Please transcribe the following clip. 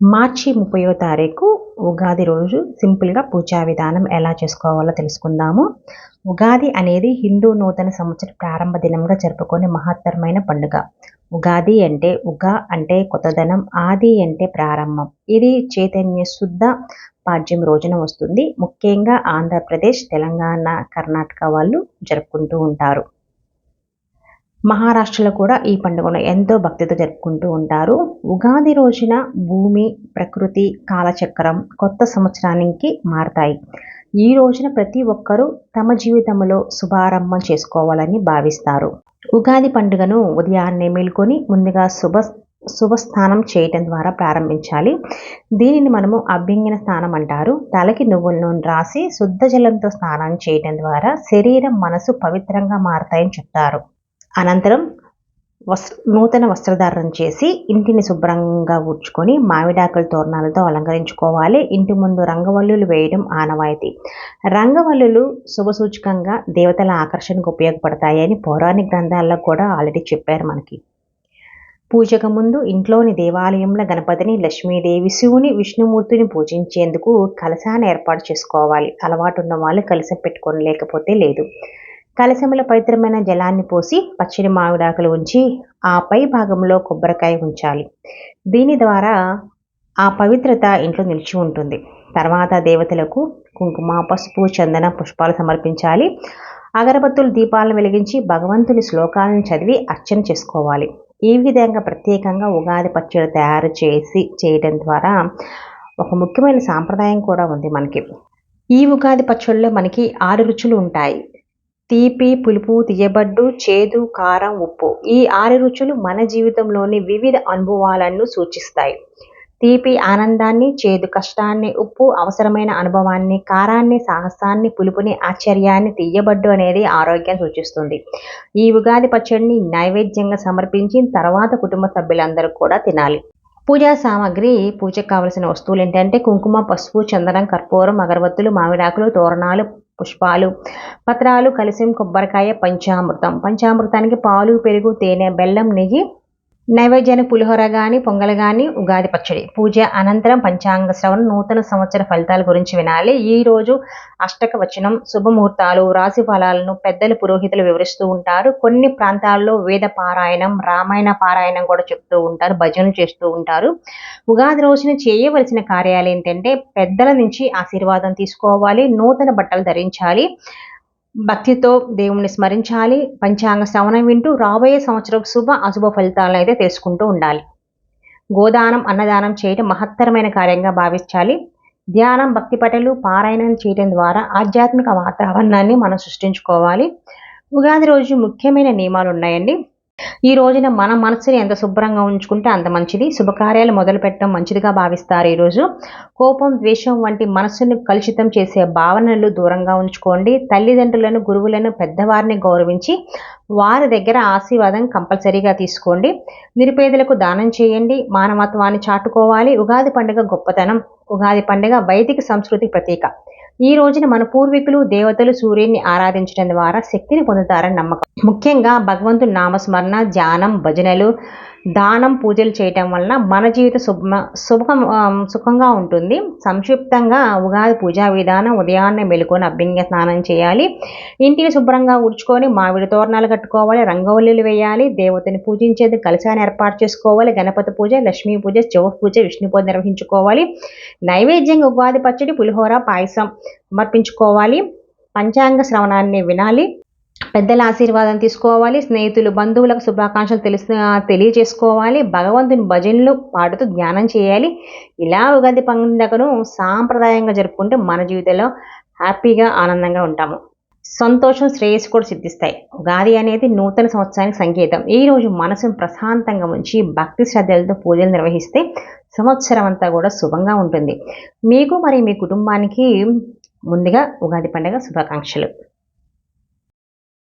మార్చి ముప్పయో తారీఖు ఉగాది రోజు సింపుల్గా పూజా విధానం ఎలా చేసుకోవాలో తెలుసుకుందాము. ఉగాది అనేది హిందూ నూతన సంవత్సర ప్రారంభ దినంగా జరుపుకునే మహత్తరమైన పండుగ. ఉగాది అంటే ఉగా అంటే కొత్తదనం ఆది అంటే ప్రారంభం. ఇది చైతన్య శుద్ధ పాడ్యం రోజున వస్తుంది. ముఖ్యంగా ఆంధ్రప్రదేశ్ తెలంగాణ కర్ణాటక వాళ్ళు జరుపుకుంటూ ఉంటారు. మహారాష్ట్రలో కూడా ఈ పండుగను ఎంతో భక్తితో జరుపుకుంటూ ఉంటారు. ఉగాది రోజున భూమి ప్రకృతి కాలచక్రం కొత్త సంవత్సరానికి మారతాయి. ఈ రోజున ప్రతి ఒక్కరూ తమ జీవితంలో శుభారంభం చేసుకోవాలని భావిస్తారు. ఉగాది పండుగను ఉదయాన్నే మేల్కొని ముందుగా శుభ శుభస్నానం చేయటం ద్వారా ప్రారంభించాలి. దీనిని మనము అభ్యంగన స్నానం అంటారు. తలకి నువ్వుల నూనె రాసి శుద్ధ జలంతో స్నానం చేయటం ద్వారా శరీరం మనసు పవిత్రంగా మారతాయని చెప్తారు. అనంతరం వస్త్ర నూతన వస్త్రధారణ చేసి ఇంటిని శుభ్రంగా ఊడ్చుకొని మామిడాకుల తోరణాలతో అలంకరించుకోవాలి. ఇంటి ముందు రంగవల్లులు వేయడం ఆనవాయితీ. రంగవల్లులు శుభసూచకంగా దేవతల ఆకర్షణకు ఉపయోగపడతాయని పౌరాణిక గ్రంథాల్లో కూడా ఆల్రెడీ చెప్పారు మనకి. పూజకు ముందు ఇంట్లోని దేవాలయంలో గణపతిని లక్ష్మీదేవి శివుని విష్ణుమూర్తిని పూజించేందుకు కలశాన్ని ఏర్పాటు చేసుకోవాలి. అలవాటు ఉన్న వాళ్ళు కలిసి పెట్టుకొని లేకపోతే లేదు. కలశముల పవిత్రమైన జలాన్ని పోసి పచ్చడి మామిడాకులు ఉంచి ఆ పై భాగంలో కొబ్బరికాయ ఉంచాలి. దీని ద్వారా ఆ పవిత్రత ఇంట్లో నిలిచి ఉంటుంది. తర్వాత దేవతలకు కుంకుమ పసుపు చందన పుష్పాలు సమర్పించాలి. అగరబత్తులు దీపాలను వెలిగించి భగవంతుని శ్లోకాలను చదివి అర్చన చేసుకోవాలి. ఈ విధంగా ప్రత్యేకంగా ఉగాది పచ్చడి తయారు చేసి చేయడం ద్వారా ఒక ముఖ్యమైన సాంప్రదాయం కూడా ఉంది మనకి. ఈ ఉగాది పచ్చడిలో మనకి ఆరు రుచులు ఉంటాయి. తీపి పులుపు తీయబడ్డు చేదు కారం ఉప్పు. ఈ ఆరు రుచులు మన జీవితంలోని వివిధ అనుభవాలను సూచిస్తాయి. తీపి ఆనందాన్ని చేదు కష్టాన్ని ఉప్పు అవసరమైన అనుభవాన్ని కారాన్ని సాహసాన్ని పులుపుని ఆశ్చర్యాన్ని తీయబడ్డు అనేది ఆరోగ్యం సూచిస్తుంది. ఈ ఉగాది పచ్చడిని నైవేద్యంగా సమర్పించిన తర్వాత కుటుంబ సభ్యులందరూ కూడా తినాలి. పూజా సామాగ్రి పూజకు కావలసిన వస్తువులు ఏంటంటే కుంకుమ పసుపు చందనం కర్పూరం అగరబత్తులు మామిడాకులు తోరణాలు పుష్పాలు పత్రాలు కలిసి కొబ్బరికాయ పంచామృతం. పంచామృతానికి పాలు పెరుగు తేనె బెల్లం నెయ్యి నైవేద్యానికి పులిహోర కానీ పొంగల్ కానీ ఉగాది పచ్చడి. పూజ అనంతరం పంచాంగ శ్రవణం నూతన సంవత్సర ఫలితాల గురించి వినాలి. ఈ రోజు అష్టక వచనం శుభముహూర్తాలు రాశి ఫలాలను పెద్దలు పురోహితులు వివరిస్తూ ఉంటారు. కొన్ని ప్రాంతాల్లో వేద పారాయణం రామాయణ పారాయణం కూడా చెప్తూ ఉంటారు భజనలు చేస్తూ ఉంటారు. ఉగాది రోజున చేయవలసిన కార్యాలు ఏంటంటే పెద్దల నుంచి ఆశీర్వాదం తీసుకోవాలి నూతన బట్టలు ధరించాలి. భక్తితో దేవుణ్ణి స్మరించాలి. పంచాంగ శ్రవణం వింటూ రాబోయే సంవత్సరం శుభ అశుభ ఫలితాలను అయితే తెలుసుకుంటూ ఉండాలి. గోదానం అన్నదానం చేయటం మహత్తరమైన కార్యంగా భావించాలి. ధ్యానం భక్తి పటలు పారాయణం చేయడం ద్వారా ఆధ్యాత్మిక వాతావరణాన్ని మనం సృష్టించుకోవాలి. ఉగాది రోజు ముఖ్యమైన నియమాలు ఉన్నాయండి. ఈ రోజున మన మనసుని ఎంత శుభ్రంగా ఉంచుకుంటే అంత మంచిది. శుభకార్యాలు మొదలు పెట్టడం మంచిదిగా భావిస్తారు ఈరోజు. కోపం ద్వేషం వంటి మనస్సును కలుషితం చేసే భావనలు దూరంగా ఉంచుకోండి. తల్లిదండ్రులను గురువులను పెద్దవారిని గౌరవించి వారి దగ్గర ఆశీర్వాదం కంపల్సరీగా తీసుకోండి. నిరుపేదలకు దానం చేయండి. మానవత్వాన్ని చాటుకోవాలి. ఉగాది పండుగ గొప్పతనం. ఉగాది పండుగ వైదిక సంస్కృతి ప్రతీక. ఈ రోజున మన పూర్వీకులు దేవతలు సూర్యుడిని ఆరాధించడం ద్వారా శక్తిని పొందుతారని నమ్మకం. ముఖ్యంగా భగవంతుని నామస్మరణ ధ్యానం భజనలు దానం పూజలు చేయటం వలన మన జీవిత శుభ శుభం సుఖంగా ఉంటుంది. సంక్షిప్తంగా ఉగాది పూజా విధానం ఉదయాన్నే మెలుకొని అభ్యంగ స్నానం చేయాలి. ఇంటిని శుభ్రంగా ఉడుచుకొని మామిడి తోరణాలు కట్టుకోవాలి రంగవల్లులు వేయాలి దేవతని పూజించేది కలశాన్ని ఏర్పాటు చేసుకోవాలి గణపతి పూజ లక్ష్మీ పూజ చౌ పూజ విష్ణు పూజ నిర్వహించుకోవాలి. నైవేద్యంగా ఉగాది పచ్చడి పులిహోర పాయసం సమర్పించుకోవాలి. పంచాంగ శ్రవణాన్ని వినాలి. పెద్దల ఆశీర్వాదం తీసుకోవాలి స్నేహితులు బంధువులకు శుభాకాంక్షలు తెలుసు తెలియజేసుకోవాలి భగవంతుని భజనలు పాడుతూ ధ్యానం చేయాలి. ఇలా ఉగాది పండుగను సాంప్రదాయంగా జరుపుకుంటే మన జీవితంలో హ్యాపీగా ఆనందంగా ఉంటాము. సంతోషం శ్రేయస్సు కూడా సిద్ధిస్తాయి. ఉగాది అనేది నూతన సంవత్సరానికి సంకేతం. ఈ రోజు మనసును ప్రశాంతంగా ఉంచి భక్తి శ్రద్ధలతో పూజలు నిర్వహిస్తే సంవత్సరం అంతా కూడా శుభంగా ఉంటుంది. మీకు మరి మీ కుటుంబానికి ముందుగా ఉగాది పండుగ శుభాకాంక్షలు.